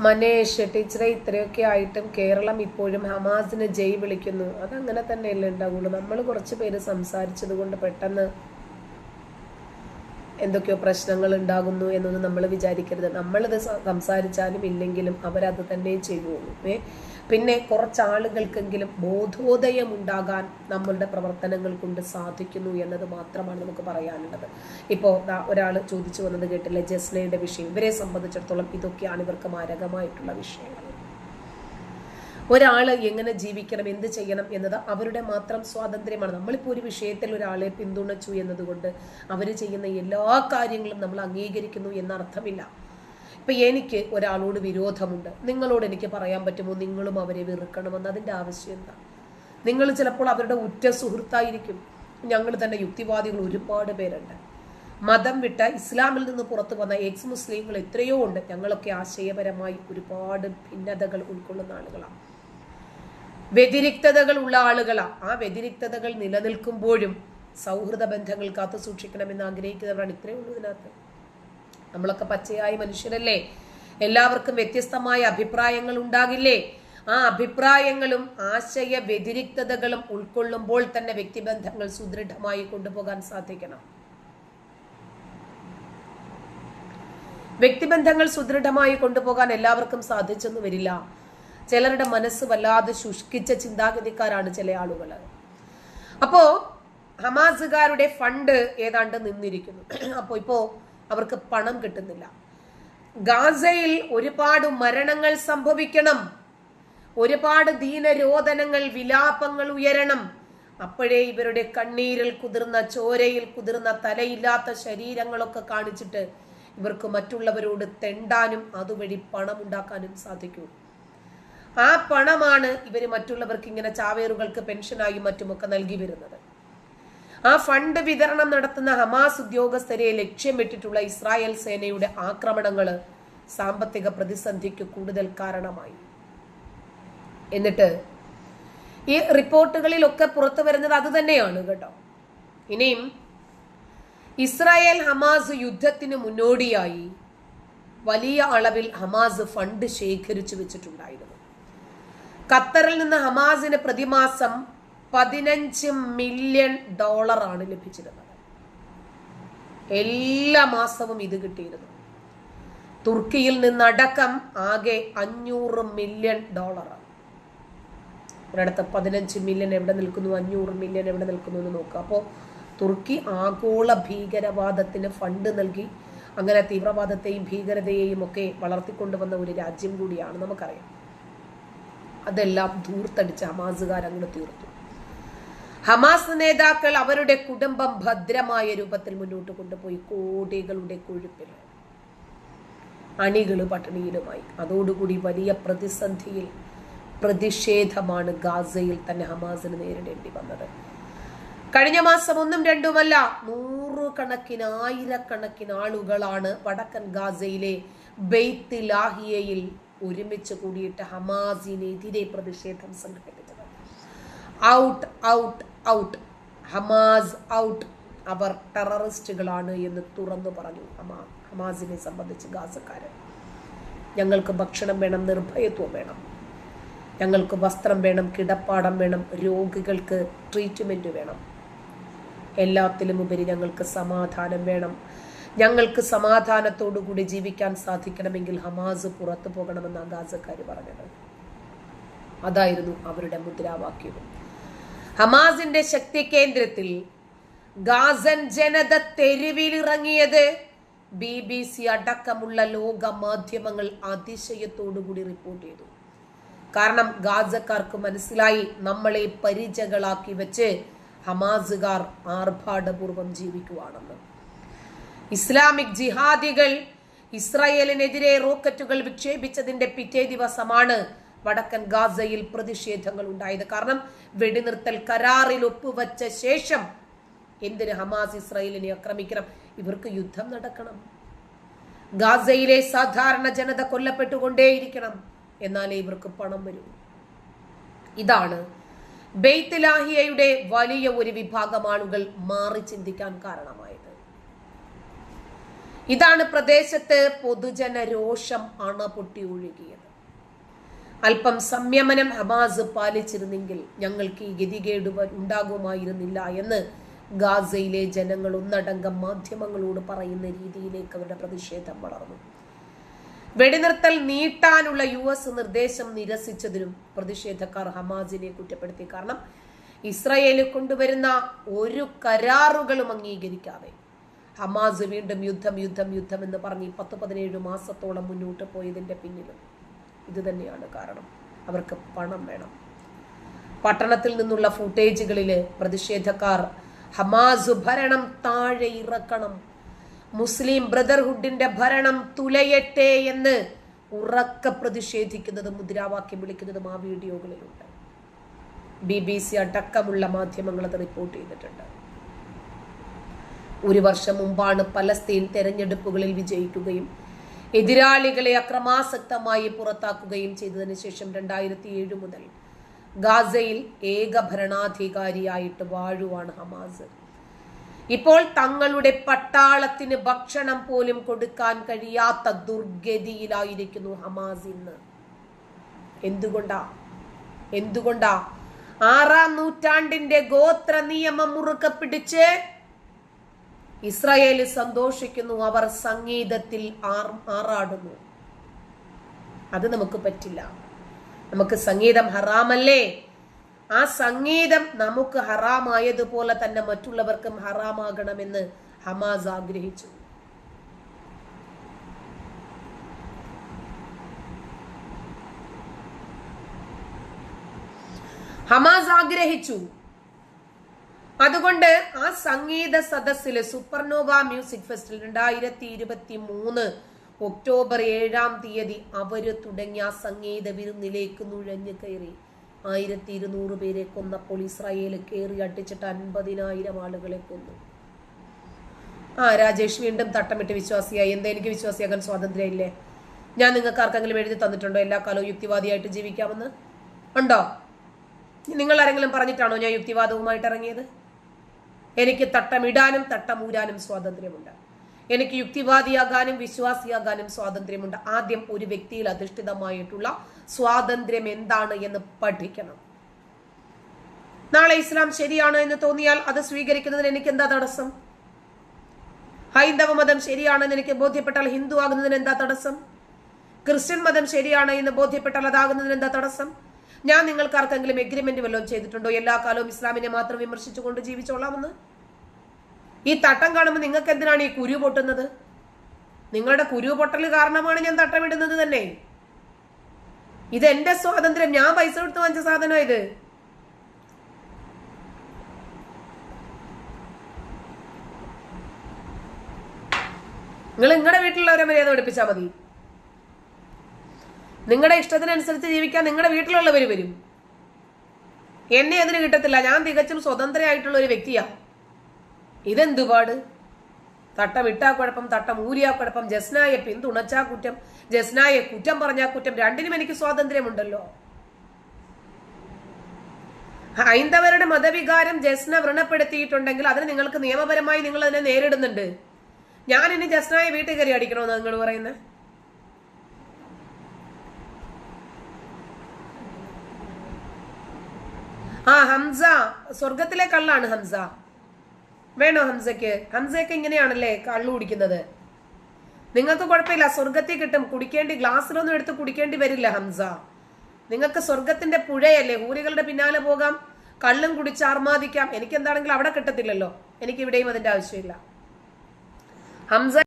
മനേഷ് ടീച്ചറെ ഇത്രയൊക്കെ ആയിട്ടും കേരളം ഇപ്പോഴും ഹമാസിന് ജയ് വിളിക്കുന്നു. അതങ്ങനെ തന്നെയല്ലേ ഉണ്ടാവുള്ളൂ. നമ്മൾ കുറച്ച് പേര് സംസാരിച്ചത് കൊണ്ട് പെട്ടെന്ന് എന്തൊക്കെയോ പ്രശ്നങ്ങൾ ഉണ്ടാകുന്നു എന്നൊന്നും നമ്മൾ വിചാരിക്കരുത്. നമ്മളിത് സംസാരിച്ചാലും ഇല്ലെങ്കിലും അവരത് തന്നെ ചെയ്യുള്ളൂ ഏ? പിന്നെ കുറച്ച് ആളുകൾക്കെങ്കിലും ബോധോദയം ഉണ്ടാകാൻ നമ്മളുടെ പ്രവർത്തനങ്ങൾ കൊണ്ട് സാധിക്കുന്നു എന്നത് മാത്രമാണ് നമുക്ക് പറയാനുള്ളത്. ഇപ്പോൾ ഒരാൾ ചോദിച്ചു വന്നത് കേട്ടില്ലേ ജസ്നയുടെ വിഷയം. ഇവരെ സംബന്ധിച്ചിടത്തോളം ഇതൊക്കെയാണ് ഇവർക്ക് മാരകമായിട്ടുള്ള വിഷയങ്ങൾ. ഒരാൾ എങ്ങനെ ജീവിക്കണം എന്ത് ചെയ്യണം എന്നത് അവരുടെ മാത്രം സ്വാതന്ത്ര്യമാണ്. നമ്മളിപ്പോൾ ഒരു വിഷയത്തിൽ ഒരാളെ പിന്തുണച്ചു എന്നതുകൊണ്ട് അവർ ചെയ്യുന്ന എല്ലാ കാര്യങ്ങളും നമ്മൾ അംഗീകരിക്കുന്നു എന്നർത്ഥമില്ല. ഇപ്പൊ എനിക്ക് ഒരാളോട് വിരോധമുണ്ട്. നിങ്ങളോട് എനിക്ക് പറയാൻ പറ്റുമോ? നിങ്ങളും അവരെ വെറുക്കണമെന്ന് അതിന്റെ ആവശ്യം എന്താ? നിങ്ങൾ ചിലപ്പോൾ അവരുടെ ഉറ്റ സുഹൃത്തായിരിക്കും. ഞങ്ങൾ തന്നെ യുക്തിവാദികൾ ഒരുപാട് പേരുണ്ട്. മതം വിട്ട ഇസ്ലാമിൽ നിന്ന് പുറത്തു വന്ന എക്സ് മുസ്ലിങ്ങൾ എത്രയോ ഉണ്ട്. ഞങ്ങളൊക്കെ ആശയപരമായി ഒരുപാട് ഭിന്നതകൾ ഉൾക്കൊള്ളുന്ന ആളുകളാണ് വ്യതിരിക്തതകൾ ഉള്ള ആളുകളാണ് ആ വ്യതിരിക്തതകൾ നിലനിൽക്കുമ്പോഴും സൗഹൃദ ബന്ധങ്ങൾ കാത്തു സൂക്ഷിക്കണമെന്ന് ആഗ്രഹിക്കുന്നവരാണ് ഇത്രയേ ഉള്ളൂ ഇതിനകത്ത്. നമ്മളൊക്കെ പച്ചയായ മനുഷ്യരല്ലേ? എല്ലാവർക്കും വ്യത്യസ്തമായ അഭിപ്രായങ്ങൾ ഉണ്ടാകില്ലേ? ആ അഭിപ്രായങ്ങളും ആശയ വ്യതിരിക്തതകളും ഉൾക്കൊള്ളുമ്പോൾ തന്നെ വ്യക്തിബന്ധങ്ങൾ സുദൃഢമായി കൊണ്ടുപോകാൻ സാധിക്കണം. വ്യക്തിബന്ധങ്ങൾ സുദൃഢമായി കൊണ്ടുപോകാൻ എല്ലാവർക്കും സാധിച്ചെന്ന് വരില്ല. ചിലരുടെ മനസ്സ് വല്ലാതെ ശുഷ്കിച്ച ചിന്താഗതിക്കാരാണ് ചില ആളുകൾ. അപ്പോ ഹമാസുകാരുടെ ഫണ്ട് ഏതാണ്ട് നിന്നിരിക്കുന്നു. അപ്പോ ഇപ്പോ അവർക്ക് പണം കിട്ടുന്നില്ല. ഗാസയിൽ ഒരുപാട് മരണങ്ങൾ സംഭവിക്കണം. ഒരുപാട് ദീനരോധനങ്ങൾ വിലാപങ്ങൾ ഉയരണം. അപ്പോഴേ ഇവരുടെ കണ്ണീരിൽ കുതിർന്ന ചോരയിൽ കുതിർന്ന തലയില്ലാത്ത ശരീരങ്ങളൊക്കെ കാണിച്ചിട്ട് ഇവർക്ക് മറ്റുള്ളവരോട് തെണ്ടാനും അതുവഴി പണം ഉണ്ടാക്കാനും സാധിക്കൂ. ആ പണമാണ് ഇവർ മറ്റുള്ളവർക്ക് ഇങ്ങനെ ചാവേറുകൾക്ക് പെൻഷനായും മറ്റുമൊക്കെ നൽകി വരുന്നത്. ആ ഫണ്ട് വിതരണം നടത്തുന്ന ഹമാസ് ഉദ്യോഗസ്ഥരെ ലക്ഷ്യമിട്ടിട്ടുള്ള ഇസ്രായേൽ സേനയുടെ ആക്രമണങ്ങൾ സാമ്പത്തിക പ്രതിസന്ധിക്ക് കൂടുതൽ കാരണമായി. എന്നിട്ട് ഈ റിപ്പോർട്ടുകളിലൊക്കെ പുറത്തു വരുന്നത് അത് തന്നെയാണ് കേട്ടോ. ഇനിയും ഇസ്രായേൽ ഹമാസ് യുദ്ധത്തിന് മുന്നോടിയായി വലിയ അളവിൽ ഹമാസ് ഫണ്ട് ശേഖരിച്ചു വെച്ചിട്ടുണ്ടായിരുന്നു. ഖത്തറിൽ നിന്ന് ഹമാസിന് പ്രതിമാസം പതിനഞ്ച് മില്യൺ ഡോളറാണ് ലഭിച്ചിരുന്നത്. എല്ലാ മാസവും ഇത് കിട്ടിയിരുന്നു. തുർക്കിയിൽ നിന്നടക്കം ആകെ അഞ്ഞൂറ് മില്യൺ ഡോളറാണ്. ഒരിടത്ത് പതിനഞ്ച് മില്യൺ എവിടെ നിൽക്കുന്നു അഞ്ഞൂറ് മില്യൺ എവിടെ നിൽക്കുന്നു എന്ന് നോക്കുക. അപ്പോൾ തുർക്കി ആഗോള ഭീകരവാദത്തിന് ഫണ്ട് നൽകി അങ്ങനെ തീവ്രവാദത്തെയും ഭീകരതയെയും ഒക്കെ വളർത്തിക്കൊണ്ടുവന്ന ഒരു രാജ്യം കൂടിയാണ് നമുക്കറിയാം. അതെല്ലാം ധൂർത്തടിച്ച് അമാസുകാരങ്ങൾ തീർത്തു. ഹമാസ് നേതാക്കൾ അവരുടെ കുടുംബം ഭദ്രമായ രൂപത്തിൽ മുന്നോട്ട് കൊണ്ടുപോയി കോടികളുടെ കൊഴുപ്പിൽ. അണികൾ പട്ടിണിയിലുമായി. അതോടുകൂടി വലിയ പ്രതിസന്ധിയിൽ പ്രതിഷേധമാണ് ഗാസയിൽ തന്നെ ഹമാസിന് നേരിടേണ്ടി വന്നത്. കഴിഞ്ഞ മാസം ഒന്നും രണ്ടുമല്ല നൂറുകണക്കിന് ആയിരക്കണക്കിന് ആളുകളാണ് വടക്കൻ ഗാസയിലെ ബെയ്ത്ത് ലാഹിയയിൽ ഒരുമിച്ച് കൂടിയിട്ട് ഹമാസിനെതിരെ പ്രതിഷേധം സംഘടിപ്പിച്ചത്. Out out out. Hamas out. അവർ ടെററിസ്റ്റുകളാണ് എന്ന് തുറന്നു പറഞ്ഞു ഹമാ ഹമാസിനെ സംബന്ധിച്ച് ഗാസക്കാരൻ. ഞങ്ങൾക്ക് ഭക്ഷണം വേണം നിർഭയത്വം വേണം. ഞങ്ങൾക്ക് വസ്ത്രം വേണം കിടപ്പാടം വേണം രോഗികൾക്ക് ട്രീറ്റ്മെന്റ് വേണം. എല്ലാത്തിലും ഉപരി ഞങ്ങൾക്ക് സമാധാനം വേണം. ഞങ്ങൾക്ക് സമാധാനത്തോടുകൂടി ജീവിക്കാൻ സാധിക്കണമെങ്കിൽ ഹമാസ് പുറത്തു പോകണമെന്ന് ഗാസക്കാർ പറഞ്ഞത്. അതായിരുന്നു അവരുടെ മുദ്രാവാക്യവും ഹമാസിന്റെ ശക്തി കേന്ദ്രത്തിൽ ഗാസൻ ജനത തെരുവിലിറങ്ങിയത്. ബി ബി സി അടക്കമുള്ള ലോക മാധ്യമങ്ങൾ അതിശയത്തോടുകൂടി റിപ്പോർട്ട് ചെയ്തു. കാരണം ഗാസക്കാർക്ക് മനസ്സിലായി നമ്മളെ പരിചകളാക്കി വെച്ച് ഹമാസുകാർ ആർഭാടപൂർവം ജീവിക്കുവാണെന്ന്. ഇസ്ലാമിക് ജിഹാദികൾ ഇസ്രായേലിനെതിരെ റോക്കറ്റുകൾ വിക്ഷേപിച്ചതിന്റെ പിറ്റേ ദിവസമാണ് വടക്കൻ ഗാസയിൽ പ്രതിഷേധങ്ങൾ ഉണ്ടായത്. കാരണം വെടിനിർത്തൽ കരാറിൽ ഒപ്പുവച്ച ശേഷം എന്തിന് ഹമാസ് ഇസ്രയേലിനെ ആക്രമിക്കണം? ഇവർക്ക് യുദ്ധം നടക്കണം. ഗാസയിലെ സാധാരണ ജനത കൊല്ലപ്പെട്ടുകൊണ്ടേയിരിക്കണം. എന്നാലേ ഇവർക്ക് പണം വരൂ. ഇതാണ് ബെയ്ത്ത് ലാഹിയയുടെ വലിയ ഒരു വിഭാഗം ആളുകൾ മാറി ചിന്തിക്കാൻ കാരണമായത്. ഇതാണ് പ്രദേശത്ത് പൊതുജന രോഷം അണപൊട്ടി ഒഴുകിയത്. അല്പം സംയമനം ഹമാസ് പാലിച്ചിരുന്നെങ്കിൽ ഞങ്ങൾക്ക് ഈ ഗതികേട് ഉണ്ടാകുമായിരുന്നില്ല എന്ന് ഗാസയിലെ ജനങ്ങൾ ഒന്നടങ്കം മാധ്യമങ്ങളോട് പറയുന്ന രീതിയിലേക്ക് അവരുടെ പ്രതിഷേധം വളർന്നു. വെടിനിർത്തൽ നീട്ടാനുള്ള യു എസ് നിർദ്ദേശം നിരസിച്ചതിനും പ്രതിഷേധക്കാർ ഹമാസിനെ കുറ്റപ്പെടുത്തി. കാരണം ഇസ്രയേൽ കൊണ്ടുവരുന്ന ഒരു കരാറുകളും അംഗീകരിക്കാതെ ഹമാസ് വീണ്ടും യുദ്ധം യുദ്ധം യുദ്ധം എന്ന് പറഞ്ഞ് പത്ത് പതിനേഴ് മാസത്തോളം മുന്നോട്ട് പോയതിന്റെ പിന്നിലും ഇത് തന്നെയാണ് കാരണം. അവർക്ക് പണം വേണം. പട്ടണത്തിൽ നിന്നുള്ള ഫുട്ടേജുകളിൽ പ്രതിഷേധക്കാർ ഹമാസ് ഭരണം താഴെ ഇറക്കണം. മുസ്ലിം ബ്രദർഹുഡിന്റെ ഭരണം തുലയട്ടെ എന്ന് ഉറക്ക പ്രതിഷേധിക്കുന്നതും മുദ്രാവാക്യം വിളിക്കുന്നതും ആ വീഡിയോകളിലുണ്ട്. ബി ബി സി അടക്കമുള്ള മാധ്യമങ്ങൾ അത് റിപ്പോർട്ട് ചെയ്തിട്ടുണ്ട്. ഒരു വർഷം മുമ്പാണ് പലസ്തീൻ തെരഞ്ഞെടുപ്പുകളിൽ വിജയിക്കുകയും എതിരാളികളെ അക്രമാസക്തമായി പുറത്താക്കുകയും ചെയ്തതിനു ശേഷം രണ്ടായിരത്തി ഏഴ് മുതൽ ഗാസയിൽ ഏക ഭരണാധികാരിയായിട്ട് വാഴുവാണ് ഹമാസ്. ഇപ്പോൾ തങ്ങളുടെ പട്ടാളത്തിന് ഭക്ഷണം പോലും കൊടുക്കാൻ കഴിയാത്ത ദുർഗതിയിലായിരിക്കുന്നു ഹമാസ് ഇന്ന്. എന്തുകൊണ്ടാ? എന്തുകൊണ്ടാ? ആറാം നൂറ്റാണ്ടിന്റെ ഗോത്ര നിയമം മുറുക്കെ പിടിച്ച് ഇസ്രായേൽ സന്തോഷിക്കുന്നു അവർ സംഗീതത്തിൽ ആറാടുന്നു. അത് നമുക്ക് പറ്റില്ല. നമുക്ക് സംഗീതം ഹറാമല്ലേ? ആ സംഗീതം നമുക്ക് ഹറാമായതുപോലെ തന്നെ മറ്റുള്ളവർക്കും ഹറാമാകണമെന്ന് ഹമാസ് ആഗ്രഹിച്ചു. ഹമാസ് ആഗ്രഹിച്ചു. അതുകൊണ്ട് ആ സംഗീത സദസ്സിൽ സൂപ്പർനോവ മ്യൂസിക് ഫെസ്റ്റിൽ രണ്ടായിരത്തി ഇരുപത്തി മൂന്ന് ഒക്ടോബർ ഏഴാം തീയതി അവർ തുടങ്ങിയ സംഗീത വിരുന്നിലേക്ക് നുഴഞ്ഞു കയറി. ആയിരത്തി ഇരുന്നൂറ് പേരെ കൊന്നപ്പോൾ ഇസ്രായേൽ കയറി അടിച്ചിട്ട് അൻപതിനായിരം ആളുകളെ കൊന്നു. ആ രാജേഷ് വീണ്ടും തട്ടമിട്ട് വിശ്വാസിയായി. എന്താ എനിക്ക് വിശ്വാസിയാകാൻ സ്വാതന്ത്ര്യം ഇല്ലേ ഞാൻ നിങ്ങൾക്ക് ആർക്കെങ്കിലും എഴുതി തന്നിട്ടുണ്ടോ? എല്ലാ കാലവും യുക്തിവാദിയായിട്ട് ജീവിക്കാമെന്ന്? ഉണ്ടോ? നിങ്ങൾ ആരെങ്കിലും പറഞ്ഞിട്ടാണോ ഞാൻ യുക്തിവാദവുമായിട്ട് ഇറങ്ങിയത്? എനിക്ക് തട്ടമിടാനും തട്ടമൂരാനും സ്വാതന്ത്ര്യമുണ്ട്. എനിക്ക് യുക്തിവാദിയാകാനും വിശ്വാസിയാകാനും സ്വാതന്ത്ര്യമുണ്ട്. ആദ്യം ഒരു വ്യക്തിയിൽ അധിഷ്ഠിതമായിട്ടുള്ള സ്വാതന്ത്ര്യം എന്താണ് എന്ന് പഠിക്കണം. നാളെ ഇസ്ലാം ശരിയാണ് എന്ന് തോന്നിയാൽ അത് സ്വീകരിക്കുന്നതിന് എനിക്ക് എന്താ തടസ്സം? ഹൈന്ദവ മതം ശരിയാണെന്ന് എനിക്ക് ബോധ്യപ്പെട്ടാൽ ഹിന്ദു ആകുന്നതിന് എന്താ തടസ്സം? ക്രിസ്ത്യൻ മതം ശരിയാണ് എന്ന് ബോധ്യപ്പെട്ടാൽ അതാകുന്നതിന് എന്താ തടസ്സം? ഞാൻ നിങ്ങൾക്ക് ആർക്കെങ്കിലും എഗ്രിമെന്റ് വല്ലതും ചെയ്തിട്ടുണ്ടോ? എല്ലാ കാലവും ഇസ്ലാമിനെ മാത്രം വിമർശിച്ചുകൊണ്ട് ജീവിച്ചോളാമെന്ന്? ഈ തട്ടം കാണുമ്പോൾ നിങ്ങൾക്ക് എന്തിനാണ് ഈ കുരു പൊട്ടുന്നത്? നിങ്ങളുടെ കുരു പൊട്ടൽ കാരണമാണ് ഞാൻ തട്ടമിടുന്നത് തന്നെ. ഇത് എന്റെ സ്വാതന്ത്ര്യം. ഞാൻ പൈസ കൊടുത്ത് വാങ്ങിച്ച സാധനം ഇത്. നിങ്ങൾ നിങ്ങളുടെ വീട്ടിലുള്ളവരെ മര്യാദ പഠിപ്പിച്ചാൽ മതി. നിങ്ങളുടെ ഇഷ്ടത്തിനനുസരിച്ച് ജീവിക്കാൻ നിങ്ങളുടെ വീട്ടിലുള്ളവർ വരും. എന്നെ അതിന് കിട്ടത്തില്ല. ഞാൻ തികച്ചും സ്വതന്ത്രയായിട്ടുള്ള ഒരു വ്യക്തിയാ. ഇതെന്തുപാട് തട്ടം ഇട്ടാ കുഴപ്പം തട്ടം ഊരിയാ കുഴപ്പം ജസ്നായെ പിന്തുണച്ചാ കുറ്റം ജസ്നായെ കുറ്റം പറഞ്ഞാ കുറ്റം രണ്ടിനും എനിക്ക് സ്വാതന്ത്ര്യമുണ്ടല്ലോ. ഹൈന്ദവരുടെ മതവികാരം ജസ്ന വ്രണപ്പെടുത്തിയിട്ടുണ്ടെങ്കിൽ അതിന് നിങ്ങൾക്ക് നിയമപരമായി നിങ്ങൾ അതിനെ നേരിടുന്നുണ്ട്. ഞാൻ ഇനി ജസ്നായെ വീട്ടിൽ കയറി അടിക്കണമെന്ന് നിങ്ങൾ പറയുന്നത് ആ ഹംസ. സ്വർഗത്തിലെ കള്ളാണ് ഹംസ. വേണോ ഹംസയ്ക്ക്? ഹംസയൊക്കെ ഇങ്ങനെയാണല്ലേ കള്ളു കുടിക്കുന്നത്? നിങ്ങൾക്ക് കുഴപ്പമില്ല സ്വർഗത്തിൽ കിട്ടും. കുടിക്കേണ്ടി ഗ്ലാസ്സിലൊന്നും എടുത്ത് കുടിക്കേണ്ടി വരില്ല ഹംസ. നിങ്ങൾക്ക് സ്വർഗത്തിന്റെ പുഴയല്ലേ? ഹൂരികളുടെ പിന്നാലെ പോകാം കള്ളും കുടിച്ച് ആർമാദിക്കാം. എനിക്ക് എന്താണെങ്കിലും അവിടെ കിട്ടത്തില്ലല്ലോ. എനിക്ക് ഇവിടെയും അതിന്റെ ആവശ്യമില്ല. ഹംസ